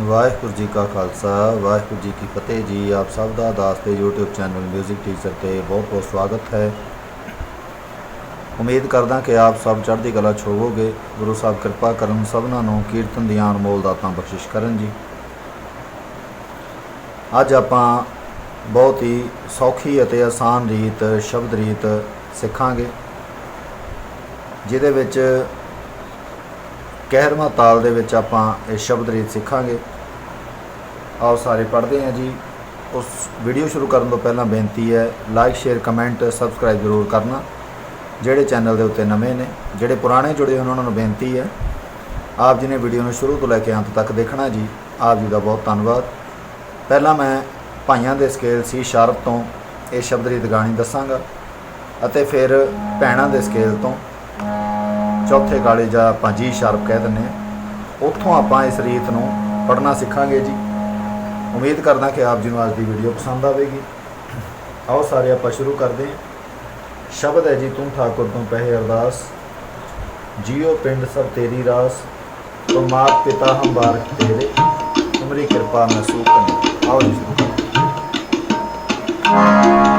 ਵਾਹਿਗੁਰੂ ਜੀ ਕਾ ਖਾਲਸਾ, ਵਾਹਿਗੁਰੂ ਜੀ ਕੀ ਫਤਿਹ ਜੀ। ਆਪ ਸਭ ਦਾ ਦਾਸ ਤੇ YouTube ਚੈਨਲ 뮤직 ਟੀਚਰ ਤੇ ਬਹੁਤ-ਬਹੁਤ ਸਵਾਗਤ ਹੈ। ਉਮੀਦ ਕਰਦਾ ਕਿ ਆਪ ਸਭ ਚੜ੍ਹਦੀ ਕਲਾ ਛੋਵੋਗੇ ਗੁਰੂ ਸਾਹਿਬ ਕਿਰਪਾ ਕਰਨ ਸਭਨਾਂ ਨੂੰ ਕੀਰਤਨ ਦੀਆਂ ਅਨਮੋਲ ਦਾਤਾਂ ਬਖਸ਼ਿਸ਼ ਕਰਨ ਜੀ। ਅੱਜ ਆਪਾਂ ਬਹੁਤ ਹੀ ਸੌਖੀ ਅਤੇ ਆਸਾਨ ਰੀਤ, ਸ਼ਬਦ ਰੀਤ ਸਿੱਖਾਂਗੇ, ਜਿਹਦੇ ਵਿੱਚ ਕਹਿਰਵਾਂ ਤਾਲ ਦੇ ਵਿੱਚ ਆਪਾਂ ਇਹ ਸ਼ਬਦ ਰੀਤ ਸਿੱਖਾਂਗੇ। ਆਓ ਸਾਰੇ ਪੜ੍ਹਦੇ ਹਾਂ ਜੀ। ਉਸ ਵੀਡੀਓ ਸ਼ੁਰੂ ਕਰਨ ਤੋਂ ਪਹਿਲਾਂ ਬੇਨਤੀ ਹੈ ਲਾਈਕ ਸ਼ੇਅਰ ਕਮੈਂਟ ਸਬਸਕ੍ਰਾਈਬ ਜ਼ਰੂਰ ਕਰਨਾ। ਜਿਹੜੇ ਚੈਨਲ ਦੇ ਉੱਤੇ ਨਵੇਂ ਨੇ, ਜਿਹੜੇ ਪੁਰਾਣੇ ਜੁੜੇ ਹੋਣ, ਉਹਨਾਂ ਨੂੰ ਬੇਨਤੀ ਹੈ, ਆਪ ਜੀ ਨੇ ਵੀਡੀਓ ਨੂੰ ਸ਼ੁਰੂ ਤੋਂ ਲੈ ਕੇ ਅੰਤ ਤੱਕ ਦੇਖਣਾ ਜੀ। ਆਪ ਜੀ ਦਾ ਬਹੁਤ ਧੰਨਵਾਦ। ਪਹਿਲਾਂ ਮੈਂ ਭਾਈਆਂ ਦੇ ਸਕੇਲ ਸੀ ਸ਼ਾਰਪ ਤੋਂ ਇਹ ਸ਼ਬਦ ਰੀਤ ਗਾਣੀ ਦੱਸਾਂਗਾ ਅਤੇ ਫਿਰ ਭੈਣਾਂ ਦੇ ਸਕੇਲ ਤੋਂ। ਚੌਥੇ ਗਾਲੇ ਜਾਂ ਆਪਾਂ ਜੀ ਸ਼ਾਰਪ ਕਹਿ ਦਿੰਦੇ ਹਾਂ। ਉੱਥੋਂ ਆਪਾਂ ਇਸ ਰੀਤ ਨੂੰ ਪੜ੍ਹਨਾ ਸਿੱਖਾਂਗੇ ਜੀ। ਉਮੀਦ ਕਰਦਾ ਕਿ ਆਪ ਜੀ ਨੂੰ ਅੱਜ ਦੀ ਵੀਡੀਓ ਪਸੰਦ ਆਵੇਗੀ। ਆਓ ਸਾਰੇ ਆਪਾਂ ਸ਼ੁਰੂ ਕਰਦੇ ਹਾਂ। ਸ਼ਬਦ ਹੈ ਜੀ, ਤੂੰ ਠਾਕੁਰ, ਤੋਂ ਪਹਿ ਅਰਦਾਸ। ਜੀਓ ਪਿੰਡ ਸਭ ਤੇਰੀ ਰਾਸ। ਤੋ ਮਾਤ ਪਿਤਾ ਹਮ ਬਾਰਕ ਤੇਰੇ। ਤੁਮਰੀ ਕਿਰਪਾ ਮਹਿਸੂਸ ਸੂਖ ਆਓ ਜੀ, ਸ਼ੁਰੂ ਕਰੀਏ। ਤੂੰ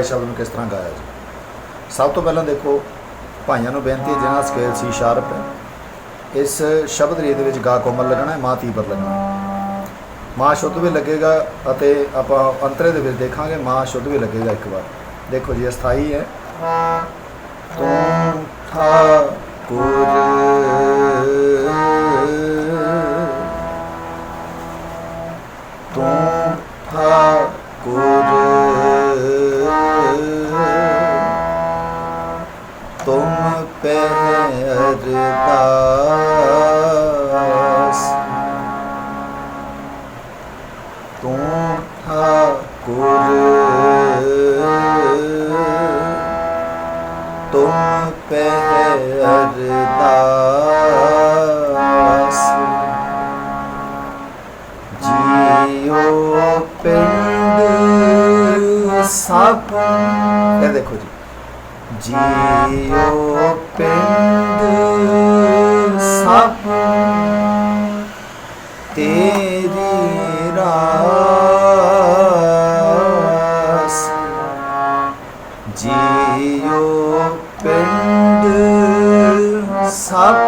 ਇਸ ਸ਼ਬਦ ਨੂੰ ਕਿਸ ਤਰ੍ਹਾਂ ਗਾਇਆ ਜੀ? ਸਭ ਤੋਂ ਪਹਿਲਾਂ ਦੇਖੋ ਭਾਈਆਂ ਨੂੰ ਬੇਨਤੀ ਹੈ ਜਿਹਨਾਂ ਸਕੇਲ ਸੀ ਸ਼ਾਰਪ ਹੈ ਇਸ ਸ਼ਬਦ ਰੀਤ ਵਿੱਚ ਗਾ ਕੋਮਲ ਲੱਗਣਾ ਹੈ ਮਾਂ ਤੀਬਰ ਲੱਗਣਾ ਹੈ। ਮਾਂ ਸ਼ੁੱਧ ਵੀ ਲੱਗੇਗਾ ਅਤੇ ਆਪਾਂ ਅੰਤਰੇ ਦੇ ਵਿੱਚ ਦੇਖਾਂਗੇ ਮਾਂ ਸ਼ੁੱਧ ਵੀ ਲੱਗੇਗਾ ਇੱਕ ਵਾਰ। ਦੇਖੋ ਜੀ ਅਸਥਾਈ ਹੈ। ਤੂੰ ਠਾਕੁਰ ਤੂੰ ਪਹਿਰਦਾਸ ਤੂੰ ਠਾਕੁਰ ਤੁਮ ਪਹਿਰਦਾਸ। ਜੀਓ ਪਿੰਡ ਸਭ। ਇਹ ਦੇਖੋ ਜੀ ਜੀਓ ਪਿੰਡ ਸਭ ਤੇਰੀ ਰਾਸ। ਜੀਓ ਪਿੰਡ ਸਭ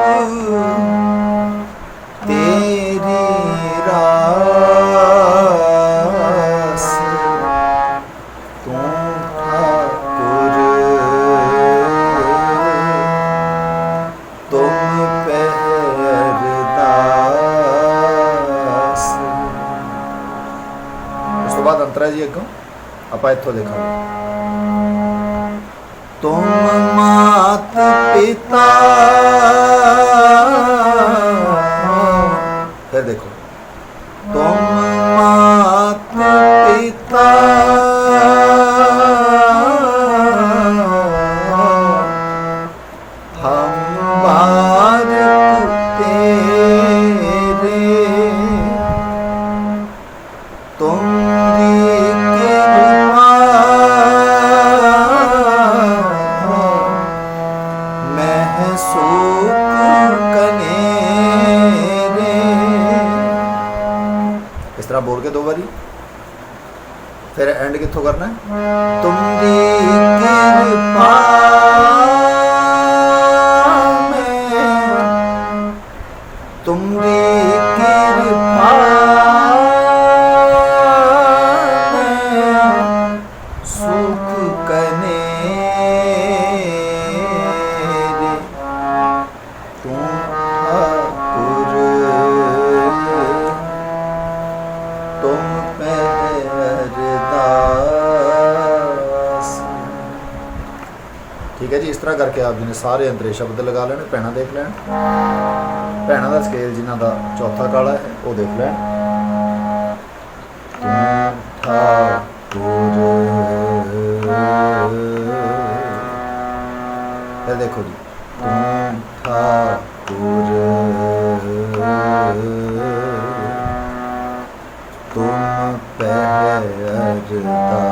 ਤੋਂ ਬਾਅਦ ਅੰਤਰਾ ਜੀ ਅੱਗੋਂ ਆਪਾਂ ਇੱਥੋਂ ਦੇਖਾਂਗੇ। ਤੁਮ ਮਾਤ ਪਿਤਾ ਬੋਲ ਕੇ ਦੋ ਵਾਰੀ। ਫਿਰ ਐਂਡ ਕਿੱਥੋਂ ਕਰਨਾ ਹੈ? ਤੁਮਰੀ ਕਿਰਪਾ ਤਰ੍ਹਾਂ ਜੀ ਨੇ ਸਾਰੇ ਅੰਤਰੇ ਸ਼ਬਦ ਲਗਾ ਲੈਣੇ, ਭੈਣਾ ਦੇਖ ਲੈਣ। ਭੈਣਾ ਦਾ ਸਕੇਲ ਜਿਨ੍ਹਾਂ ਦਾ ਚੌਥਾ ਕਾਲਾ ਹੈ, ਉਹ ਦੇਖ ਲੈਣ। ਤੂੰ ਠਾਕੁਰ ਇਹ ਦੇਖੋ ਜੀ। ਤੂੰ ਠਾਕੁਰ। ਤੁਮ ਪਹਿਰਦਾਸ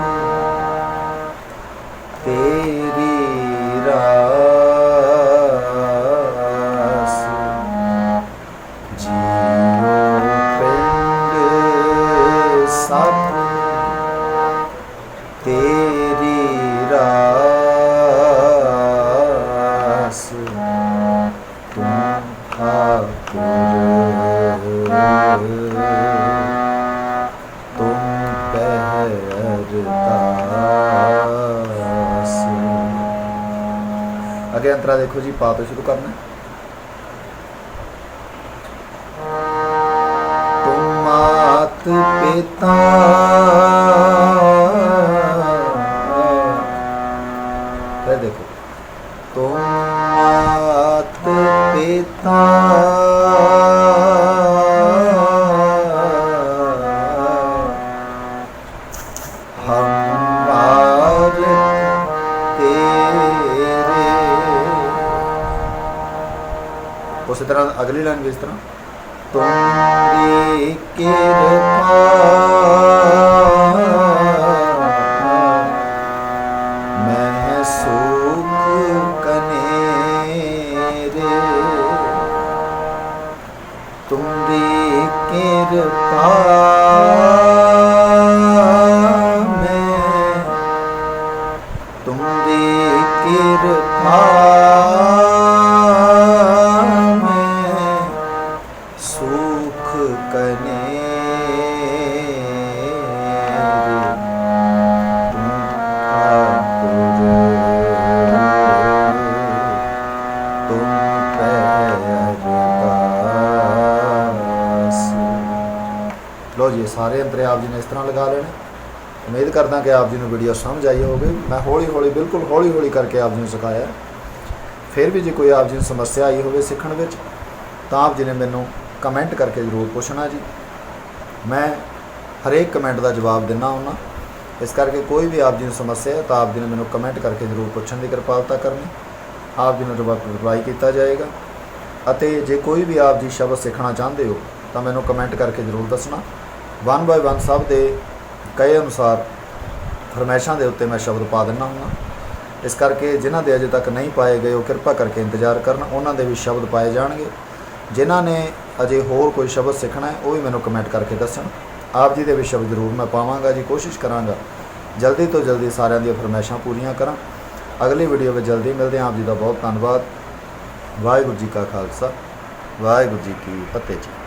ਠਾਕੁਰ ਤੁਮ ਪਹਿਰਦਾਸ ਅੱਗੇ ਅੰਤਰਾ ਦੇਖੋ ਜੀ ਪਾ ਤੋਂ ਸ਼ੁਰੂ ਕਰਨਾ ਹੈ। ਤੁਮ ਅਗਲੀ ਲਾਈਨ ਵੀ ਇਸ ਤਰ੍ਹਾਂ। ਤੁਮਰੀ ਕਿਰਪਾ, ਮੈਂ ਸੁਖ ਕਨੇਰੇ ਤੁਮਰੀ ਕਿਰਪਾ ਮੈਂ ਤੁਮਰੀ ਕਿਰਪਾ ਲੋ ਜੀ ਸਾਰੇ ਅੰਤਰੇ ਆਪ ਜੀ ਨੇ ਇਸ ਤਰ੍ਹਾਂ ਲਗਾ ਲੈਣੇ। ਉਮੀਦ ਕਰਦਾ ਕਿ ਆਪ ਜੀ ਨੂੰ ਵੀਡੀਓ ਸਮਝ ਆਈ ਹੋਵੇ। ਮੈਂ ਹੌਲੀ ਹੌਲੀ ਬਿਲਕੁਲ ਹੌਲੀ ਹੌਲੀ ਕਰਕੇ ਆਪ ਜੀ ਨੂੰ ਸਿਖਾਇਆ। ਫਿਰ ਵੀ ਜੇ ਕੋਈ ਆਪ ਜੀ ਨੂੰ ਸਮੱਸਿਆ ਆਈ ਹੋਵੇ ਸਿੱਖਣ ਵਿੱਚ, ਤਾਂ ਆਪ ਜੀ ਨੇ ਮੈਨੂੰ ਕਮੈਂਟ ਕਰਕੇ ਜ਼ਰੂਰ ਪੁੱਛਣਾ ਜੀ। ਮੈਂ ਹਰੇਕ ਕਮੈਂਟ ਦਾ ਜਵਾਬ ਦਿੰਦਾ ਹੁੰਦਾ। ਇਸ ਕਰਕੇ ਕੋਈ ਵੀ ਆਪ ਜੀ ਨੂੰ ਸਮੱਸਿਆ ਹੈ, ਤਾਂ ਆਪ ਜੀ ਨੇ ਮੈਨੂੰ ਕਮੈਂਟ ਕਰਕੇ ਜ਼ਰੂਰ ਪੁੱਛਣ ਦੀ ਕਿਰਪਾਲਤਾ ਕਰਨੀ। ਆਪ ਜੀ ਨੂੰ ਰਿਪਲਾਈ ਕੀਤਾ ਜਾਏਗਾ। ਅਤੇ ਜੇ ਕੋਈ ਵੀ ਆਪ ਜੀ ਸ਼ਬਦ ਸਿੱਖਣਾ ਚਾਹੁੰਦੇ ਹੋ, ਤਾਂ ਮੈਨੂੰ ਕਮੈਂਟ ਕਰਕੇ ਜ਼ਰੂਰ ਦੱਸਣਾ। ਵਨ ਬਾਏ ਵਨ ਸਭ ਦੇ ਕਹੇ ਅਨੁਸਾਰ ਫਰਮਾਇਸ਼ਾਂ ਦੇ ਉੱਤੇ ਮੈਂ ਸ਼ਬਦ ਪਾ ਦਿੰਦਾ ਹੁੰਦਾ ਇਸ ਕਰਕੇ ਜਿਨ੍ਹਾਂ ਦੇ ਅਜੇ ਤੱਕ ਨਹੀਂ ਪਾਏ ਗਏ, ਉਹ ਕਿਰਪਾ ਕਰਕੇ ਇੰਤਜ਼ਾਰ ਕਰਨ, ਉਹਨਾਂ ਦੇ ਵੀ ਸ਼ਬਦ ਪਾਏ ਜਾਣਗੇ। ਜਿਨ੍ਹਾਂ ਨੇ ਅਜੇ ਹੋਰ ਕੋਈ ਸ਼ਬਦ ਸਿੱਖਣਾ ਹੈ, ਉਹ ਵੀ ਮੈਨੂੰ ਕਮੈਂਟ ਕਰਕੇ ਦੱਸਣ। ਆਪ ਜੀ ਦੇ ਵੀ ਸ਼ਬਦ ਜ਼ਰੂਰ ਮੈਂ ਪਾਵਾਂਗਾ ਜੀ, ਕੋਸ਼ਿਸ਼ ਕਰਾਂਗਾ। ਜਲਦੀ ਤੋਂ ਜਲਦੀ ਸਾਰਿਆਂ ਦੀਆਂ ਫਰਮਾਇਸ਼ਾਂ ਪੂਰੀਆਂ ਕਰਾਂ। ਅਗਲੀ ਵੀਡੀਓ ਵਿੱਚ ਜਲਦੀ ਮਿਲਦੇ ਹਾਂ। ਆਪ ਜੀ ਦਾ ਬਹੁਤ ਧੰਨਵਾਦ। ਵਾਹਿਗੁਰੂ ਜੀ ਕਾ ਖਾਲਸਾ। ਵਾਹਿਗੁਰੂ ਜੀ ਕੀ ਫਤਿਹ ਜੀ।